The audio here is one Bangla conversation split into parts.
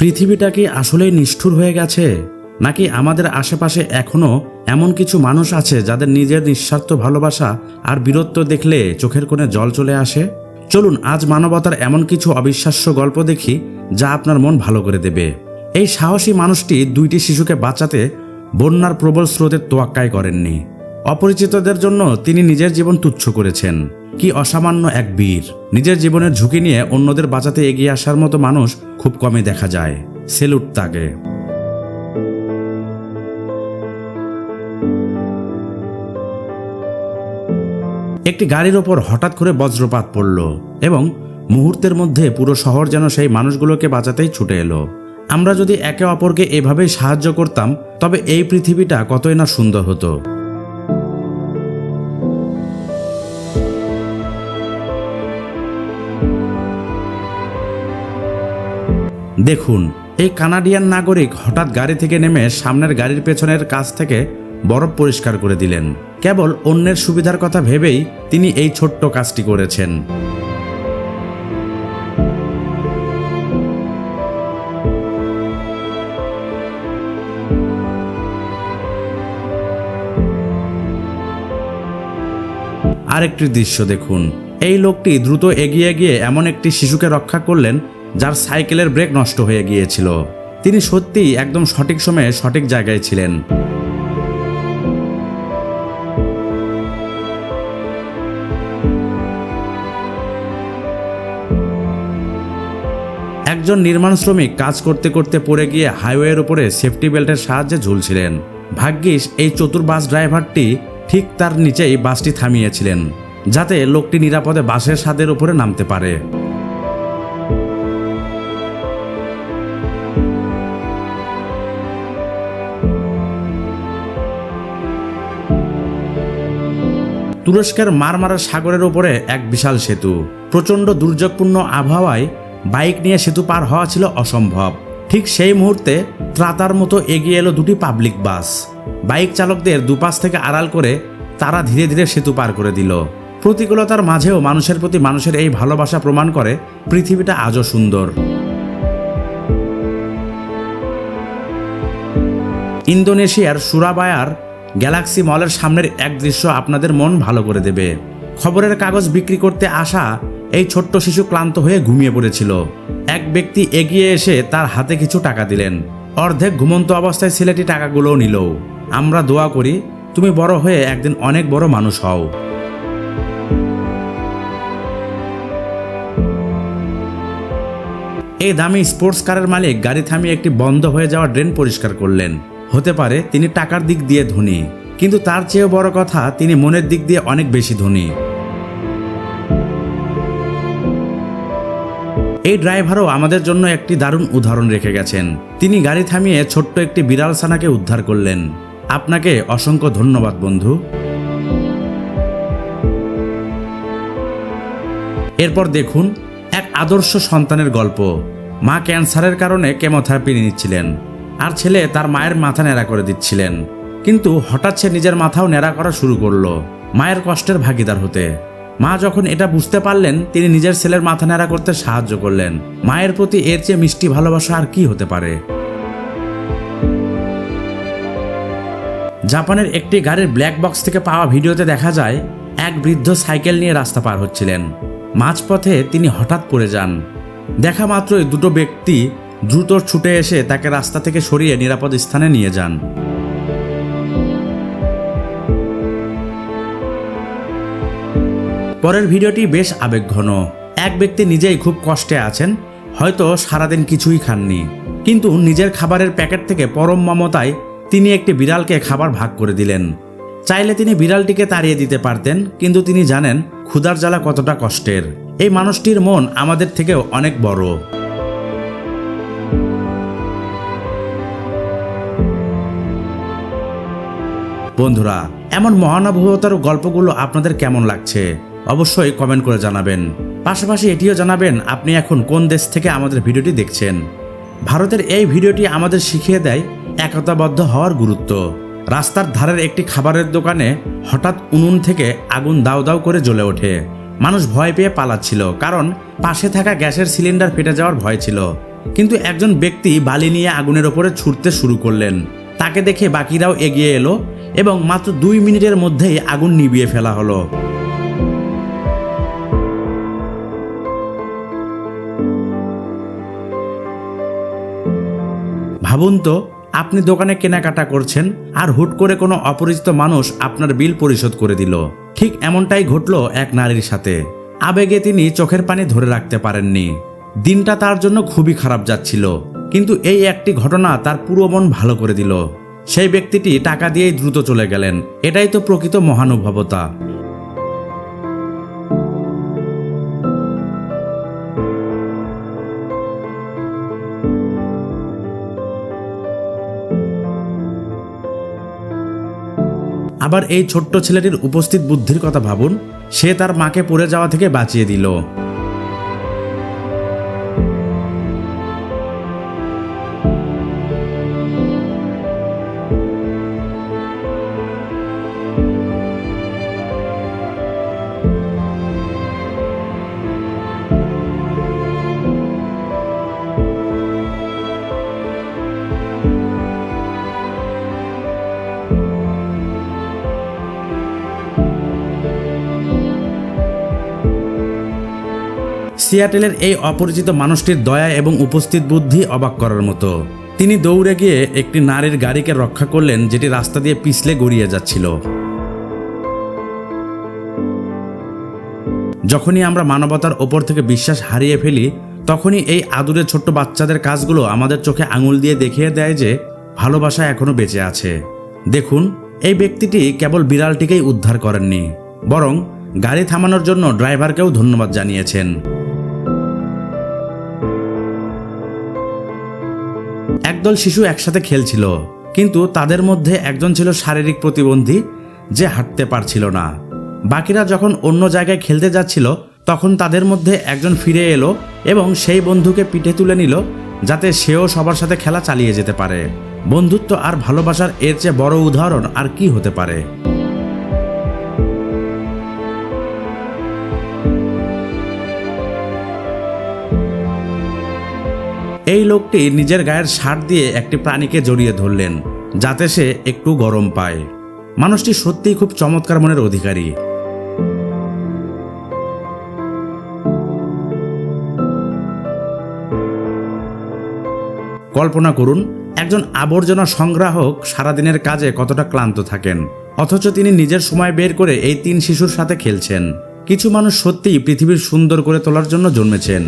পৃথিবীটা কি আসলেই নিষ্ঠুর হয়ে গেছে? নাকি আমাদের আশেপাশে এখনও এমন কিছু মানুষ আছে যাদের নিজের নিঃস্বার্থ ভালোবাসা আর বীরত্ব দেখলে চোখের কোণে জল চলে আসে? চলুন আজ মানবতার এমন কিছু অবিশ্বাস্য গল্প দেখি যা আপনার মন ভালো করে দেবে। এই সাহসী মানুষটি দুইটি শিশুকে বাঁচাতে বন্যার প্রবল স্রোতের তোয়াক্কাই করেননি। অপরিচিতদের জন্য তিনি নিজের জীবন তুচ্ছ করেছেন। কি অসামান্য এক বীর। নিজের জীবনের ঝুঁকি নিয়ে অন্যদের বাঁচাতে এগিয়ে আসার মতো মানুষ খুব কমই দেখা যায়। সেলুট তাকে একটি গাড়ির ওপর হঠাৎ করে বজ্রপাত পড়ল এবং মুহূর্তের মধ্যে পুরো শহর যেন সেই মানুষগুলোকে বাঁচাতেই ছুটে এলো। আমরা যদি একে অপরকে এভাবেই সাহায্য করতাম, তবে এই পৃথিবীটা কতই না সুন্দর হতো। দেখুন, এই কানাডিয়ান নাগরিক হঠাৎ গাড়ি থেকে নেমে সামনের গাড়ির পেছনের কাছ থেকে বরফ পরিষ্কার করে দিলেন। কেবল অন্যের সুবিধার কথা ভেবেই তিনি এই ছোট্ট কাজটি করেছেন। আরেকটি দৃশ্য দেখুন। এই লোকটি দ্রুত এগিয়ে গিয়ে এমন একটি শিশুকে রক্ষা করলেন যার সাইকেলের ব্রেক নষ্ট হয়ে গিয়েছিল। তিনি সত্যিই একদম সঠিক সময়ে সঠিক জায়গায় ছিলেন। একজন নির্মাণ শ্রমিক কাজ করতে করতে পড়ে গিয়ে হাইওয়ের উপরে সেফটি বেল্টের সাহায্যে ঝুলছিলেন। ভাগ্যিস এই চতুর বাস ড্রাইভারটি ঠিক তার নিচেই বাসটি থামিয়েছিলেন, যাতে লোকটি নিরাপদে বাসের স্বাদের উপরে নামতে পারে। তুরস্কের মারমারা সাগরের উপরে এক বিশাল সেতু। প্রচণ্ড দুর্যোগপূর্ণ আবহাওয়ায় বাইক নিয়ে সেতু পার হওয়া ছিল অসম্ভব। ঠিক সেই মুহূর্তে ত্রাতার মতো এগিয়ে এলো দুটি পাবলিক বাস। বাইক চালকদের দুপাশ থেকে আড়াল করে তারা ধীরে ধীরে সেতু পার করে দিল। প্রতিকূলতার মাঝেও মানুষের প্রতি মানুষের এই ভালোবাসা প্রমাণ করে পৃথিবীটা আজও সুন্দর। ইন্দোনেশিয়ার সুরাবায়ার গ্যালাক্সি মলের সামনের এক দৃশ্য আপনাদের মন ভালো করে দেবে। খবরের কাগজ বিক্রি করতে আসা এই ছোট্ট শিশু ক্লান্ত হয়ে ঘুমিয়ে পড়েছিল। এক ব্যক্তি এগিয়ে এসে তার হাতে কিছু টাকা দিলেন। অর্ধেক ঘুমন্ত অবস্থায় ছেলেটি টাকাগুলোও নিল। আমরা দোয়া করি, তুমি বড় হয়ে একদিন অনেক বড় মানুষ হও। এই দামি স্পোর্টস কারের মালিক গাড়ি থামিয়ে একটি বন্ধ হয়ে যাওয়া ড্রেন পরিষ্কার করলেন। হতে পারে তিনি টাকার দিক দিয়ে ধনী, কিন্তু তার চেয়েও বড় কথা তিনি মনের দিক দিয়ে অনেক বেশি ধনী। এই ড্রাইভারও আমাদের জন্য একটি দারুণ উদাহরণ রেখে গেছেন। তিনি গাড়ি থামিয়ে ছোট্ট একটি বিড়াল ছানাকে উদ্ধার করলেন। আপনাকে অসংখ্য ধন্যবাদ, বন্ধু। এরপর দেখুন, এক আদর্শ সন্তানের গল্প। মা ক্যান্সারের কারণে কেমোথেরাপি নিচ্ছিলেন। আর ছেলে তার মায়ের মাথা ন্যাড়া করে দিচ্ছিলেন। কিন্তু হঠাৎ সে নিজের মাথাও ন্যাড়া করা শুরু করল, মায়ের কষ্টের ভাগিদার হতে। মা যখন এটা বুঝতে পারলেন, তিনি নিজের ছেলের মাথা ন্যাড়া করতে সাহায্য করলেন। মায়ের প্রতি এর চেয়ে মিষ্টি ভালোবাসা আর কি হতে পারে? জাপানের একটি গাড়ির ব্ল্যাক বক্স থেকে পাওয়া ভিডিওতে দেখা যায়, এক বৃদ্ধ সাইকেল নিয়ে রাস্তা পার হচ্ছিলেন। মাঝপথে তিনি হঠাৎ পড়ে যান। দেখা মাত্রই দুটো ব্যক্তি দ্রুত ছুটে এসে তাকে রাস্তা থেকে সরিয়ে নিরাপদ স্থানে নিয়ে যান। পরের ভিডিওটি বেশ আবেগঘন। এক ব্যক্তি নিজেই খুব কষ্টে আছেন, হয়তো সারাদিন কিছুই খাননি। কিন্তু নিজের খাবারের প্যাকেট থেকে পরম মমতায় তিনি একটি বিড়ালকে খাবার ভাগ করে দিলেন। চাইলে তিনি বিড়ালটিকে তাড়িয়ে দিতে পারতেন, কিন্তু তিনি জানেন, ক্ষুধার জ্বালা কতটা কষ্টের। এই মানুষটির মন আমাদের থেকেও অনেক বড়। বন্ধুরা, এমন মহানুভবতার গল্পগুলো আপনাদের কেমন লাগছে? অবশ্যই কমেন্ট করে জানাবেন। পাশাপাশি এটিও জানাবেন আপনি এখন কোন দেশ থেকে আমাদের ভিডিওটি দেখছেন। ভারতের এই ভিডিওটি আমাদের শিখিয়ে দেয় একতাবদ্ধ হওয়ার গুরুত্ব। রাস্তার ধারের একটি খাবারের দোকানে হঠাৎ উনুন থেকে আগুন দাউ দাউ করে জ্বলে ওঠে। মানুষ ভয় পেয়ে পালাচ্ছিল, কারণ পাশে থাকা গ্যাসের সিলিন্ডার ফেটে যাওয়ার ভয় ছিল। কিন্তু একজন ব্যক্তি বালি নিয়ে আগুনের ওপরে ছুটতে শুরু করলেন। তাকে দেখে বাকিরাও এগিয়ে এলো এবং মাত্র দুই মিনিটের মধ্যেই আগুন নিভিয়ে ফেলা হলো। ভাবুন তো, আপনি দোকানে কেনাকাটা করছেন আর হুট করে কোনো অপরিচিত মানুষ আপনার বিল পরিশোধ করে দিল। ঠিক এমনটাই ঘটল এক নারীর সাথে। আবেগে তিনি চোখের পানি ধরে রাখতে পারেননি। দিনটা তার জন্য খুবই খারাপ যাচ্ছিল, কিন্তু এই একটি ঘটনা তার পুরো মন ভালো করে দিল। সেই ব্যক্তিটি টাকা দিয়েই দ্রুত চলে গেলেন। এটাই তো প্রকৃত মহানুভবতা। আবার এই ছোট্ট ছেলেটির উপস্থিত বুদ্ধির কথা ভাবুন, সে তার মাকে পড়ে যাওয়া থেকে বাঁচিয়ে দিল। সিয়াটেলের এই অপরিচিত মানুষটির দয়া এবং উপস্থিত বুদ্ধি অবাক করার মতো। তিনি দৌড়ে গিয়ে একটি নারীর গাড়িকে রক্ষা করলেন, যেটি রাস্তা দিয়ে পিছলে গড়িয়ে যাচ্ছিল। যখনই আমরা মানবতার ওপর থেকে বিশ্বাস হারিয়ে ফেলি, তখনই এই আদুরে ছোট্ট বাচ্চাদের কাজগুলো আমাদের চোখে আঙুল দিয়ে দেখিয়ে দেয় যে ভালোবাসা এখনও বেঁচে আছে। দেখুন, এই ব্যক্তিটি কেবল বিড়ালটিকেই উদ্ধার করেননি, বরং গাড়ি থামানোর জন্য ড্রাইভারকেও ধন্যবাদ জানিয়েছেন। একদল শিশু একসাথে খেলছিল, কিন্তু তাদের মধ্যে একজন ছিল শারীরিক প্রতিবন্ধী যে হাঁটতে পারছিল না। বাকিরা যখন অন্য জায়গায় খেলতে যাচ্ছিল, তখন তাদের মধ্যে একজন ফিরে এলো এবং সেই বন্ধুকে পিঠে তুলে নিল, যাতে সেও সবার সাথে খেলা চালিয়ে যেতে পারে। বন্ধুত্ব আর ভালোবাসার এর চেয়ে বড় উদাহরণ আর কি হতে পারে? এই লোকটি নিজের গায়ের শার্ট দিয়ে একটি প্রাণীকে জড়িয়ে ধরলেন, যাতে সে একটু গরম পায়। মানুষটি সত্যিই খুব চমৎকার মনের অধিকারী। কল্পনা করুন, একজন আবর্জনা সংগ্রাহক সারাদিনের কাজে কতটা ক্লান্ত থাকেন, অথচ তিনি নিজের সময় বের করে এই তিন শিশুর সাথে খেলছেন। কিছু মানুষ সত্যিই পৃথিবীর সুন্দর করে তোলার জন্য জন্মেছেন।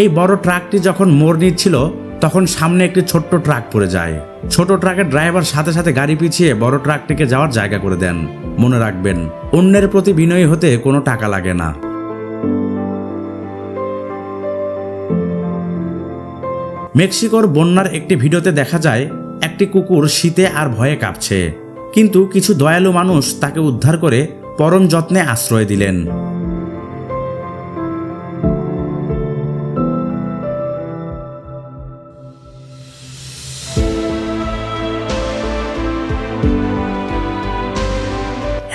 এই বড় ট্রাকটি যখন মোড় নিচ্ছিল তখন সামনে একটি ছোট্ট ট্রাক পড়ে যায়। ছোট ট্রাকের ড্রাইভার সাথে সাথে গাড়ি পিছিয়ে বড় ট্রাকটিকে যাওয়ার জায়গা করে দেন। মনে রাখবেন, অন্যের প্রতি বিনয়ী হতে কোনো টাকা লাগে না। মেক্সিকোর বন্যার একটি ভিডিওতে দেখা যায়, একটি কুকুর শীতে আর ভয়ে কাঁপছে। কিন্তু কিছু দয়ালু মানুষ তাকে উদ্ধার করে পরম যত্নে আশ্রয় দিলেন।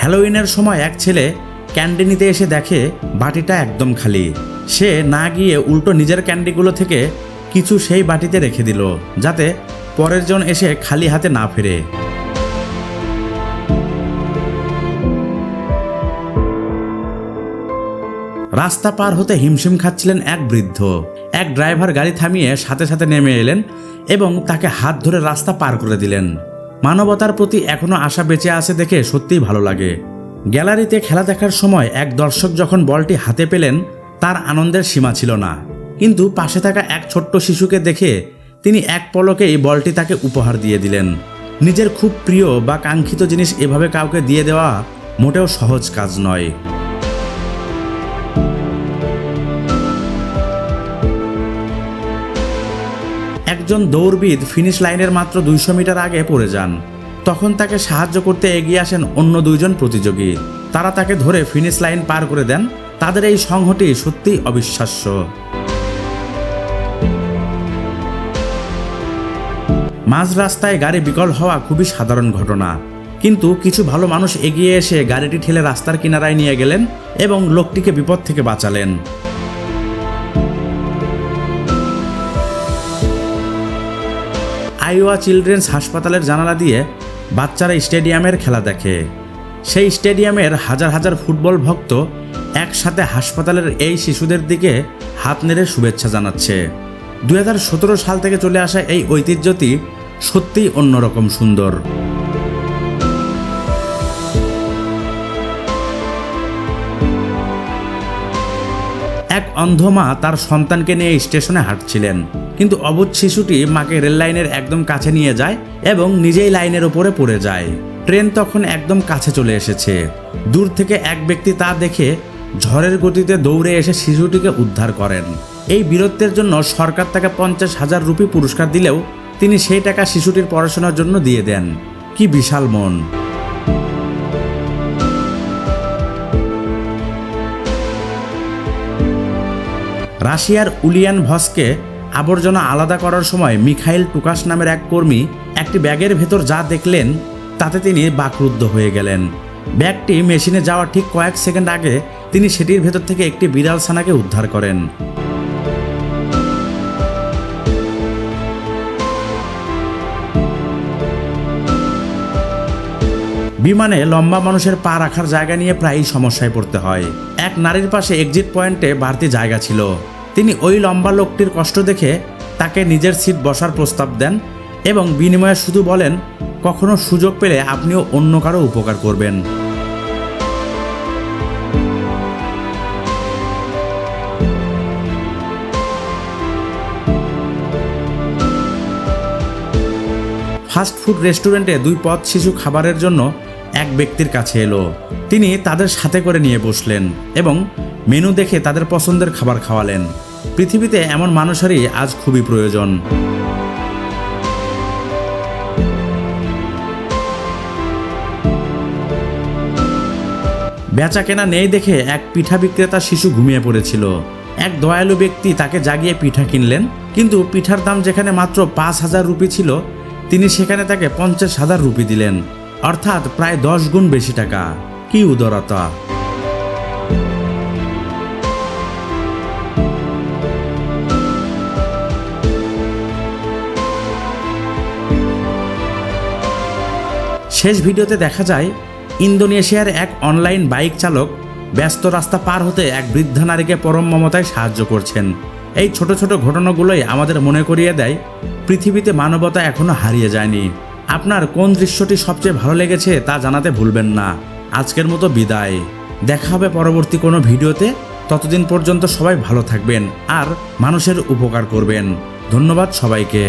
হ্যালোউইনের সময় এক ছেলে ক্যান্ডি নিতে এসে দেখে, বাটিটা একদম খালি। সে না গিয়ে উল্টো নিজের ক্যান্ডিগুলো থেকে কিছু সেই বাটিতে রেখে দিল, যাতে পরের জন এসে খালি হাতে না ফেরে। রাস্তা পার হতে হিমশিম খাচ্ছিলেন এক বৃদ্ধ। এক ড্রাইভার গাড়ি থামিয়ে সাথে সাথে নেমে এলেন এবং তাকে হাত ধরে রাস্তা পার করে দিলেন। মানবতার প্রতি এখনও আশা বেঁচে আছে দেখে সত্যিই ভালো লাগে। গ্যালারিতে খেলা দেখার সময় এক দর্শক যখন বলটি হাতে পেলেন, তার আনন্দের সীমা ছিল না। কিন্তু পাশে থাকা এক ছোট্ট শিশুকে দেখে তিনি এক পলকেই বলটি তাকে উপহার দিয়ে দিলেন। নিজের খুব প্রিয় বা কাঙ্ক্ষিত জিনিস এভাবে কাউকে দিয়ে দেওয়া মোটেও সহজ কাজ নয়। একজন দৌড়বিদ ফিনিশ লাইনের মাত্র দুইশো মিটার আগে পড়ে যান। তখন তাকে সাহায্য করতে এগিয়ে আসেন অন্য দুইজন প্রতিযোগী। তারা তাকে ধরে ফিনিশ লাইন পার করে দেন। তাদের এই সংহতি সত্যিই অবিশ্বাস্য। মাঝ রাস্তায় গাড়ি বিকল হওয়া খুবই সাধারণ ঘটনা। কিন্তু কিছু ভালো মানুষ এগিয়ে এসে গাড়িটি ঠেলে রাস্তার কিনারায় নিয়ে গেলেন এবং লোকটিকে বিপদ থেকে বাঁচালেন। আইওয়া চিলড্রেন্স হাসপাতালের জানালা দিয়ে বাচ্চারা স্টেডিয়ামের খেলা দেখে। সেই স্টেডিয়ামের হাজার হাজার ফুটবল ভক্ত একসাথে হাসপাতালের এই শিশুদের দিকে হাত নেড়ে শুভেচ্ছা জানাচ্ছে। দু হাজার সতেরো সাল থেকে চলে আসা এই ঐতিহ্যটি সত্যিই অন্যরকম সুন্দর। এক অন্ধ মা তার সন্তানকে নিয়ে স্টেশনে হাঁটছিলেন। কিন্তু অবুধ শিশুটি মাকে রেল লাইনের একদম কাছে নিয়ে যায় এবং নিজেই লাইনের ওপরে পড়ে যায়। ট্রেন তখন একদম কাছে চলে এসেছে। দূর থেকে এক ব্যক্তি তা দেখে ঝড়ের গতিতে দৌড়ে এসে শিশুটিকে উদ্ধার করেন। এই বীরত্বের জন্য সরকার তাকে পঞ্চাশ হাজার রুপি পুরস্কার দিলেও তিনি সেই টাকা শিশুটির পড়াশোনার জন্য দিয়ে দেন। কি বিশাল মন! রাশিয়ার উলিয়ান ভসকে আবর্জনা আলাদা করার সময় মিখাইল টুকাস নামের এক কর্মী একটি ব্যাগের ভেতর যা দেখলেন, তাতে তিনি বাকরুদ্ধ হয়ে গেলেন। ব্যাগটি মেশিনে যাওয়ার ঠিক কয়েক সেকেন্ড আগে তিনি সেটির ভেতর থেকে একটি বিড়াল ছানাকে উদ্ধার করেন। বিমানে লম্বা মানুষের পা রাখার জায়গা নিয়ে প্রায়ই সমস্যায় পড়তে হয়। এক নারীর পাশে এক্সিট পয়েন্টে বাড়তি জায়গা ছিল। তিনি ওই লম্বা লোকটির কষ্ট দেখে তাকে নিজের সিট বসার প্রস্তাব দেন এবং বিনিময়ে শুধু বলেন, কখনো সুযোগ পেলে আপনিও অন্য কারও উপকার করবেন। ফাস্ট ফুড রেস্টুরেন্টে দুই পথ শিশু খাবারের জন্য এক ব্যক্তির কাছে এলো। তিনি তাদের সাথে করে নিয়ে বসলেন এবং মেনু দেখে তাদের পছন্দের খাবার খাওয়ালেন। পৃথিবীতে এমন মানুষেরই আজ খুবই প্রয়োজন। বেচা কেনা নেই দেখে এক পিঠা বিক্রেতা শিশু ঘুমিয়ে পড়েছিল। এক দয়ালু ব্যক্তি তাকে জাগিয়ে পিঠা কিনলেন, কিন্তু পিঠার দাম যেখানে মাত্র পাঁচ হাজার রুপি ছিল, তিনি সেখানে তাকে পঞ্চাশ হাজার রুপি দিলেন, অর্থাৎ প্রায় দশ গুণ বেশি টাকা। কি উদারতা? শেষ ভিডিওতে দেখা যায়, ইন্দোনেশিয়ার এক অনলাইন বাইক চালক ব্যস্ত রাস্তা পার হতে এক বৃদ্ধা নারীকে পরম মমতায় সাহায্য করছেন। এই ছোট ছোট ঘটনাগুলোই আমাদের মনে করিয়ে দেয়, পৃথিবীতে মানবতা এখনও হারিয়ে যায়নি। আপনার কোন দৃশ্যটি সবচেয়ে ভালো লেগেছে তা জানাতে ভুলবেন না। আজকের মতো বিদায়। দেখা হবে পরবর্তী কোনো ভিডিওতে। ততদিন পর্যন্ত সবাই ভালো থাকবেন আর মানুষের উপকার করবেন। ধন্যবাদ সবাইকে।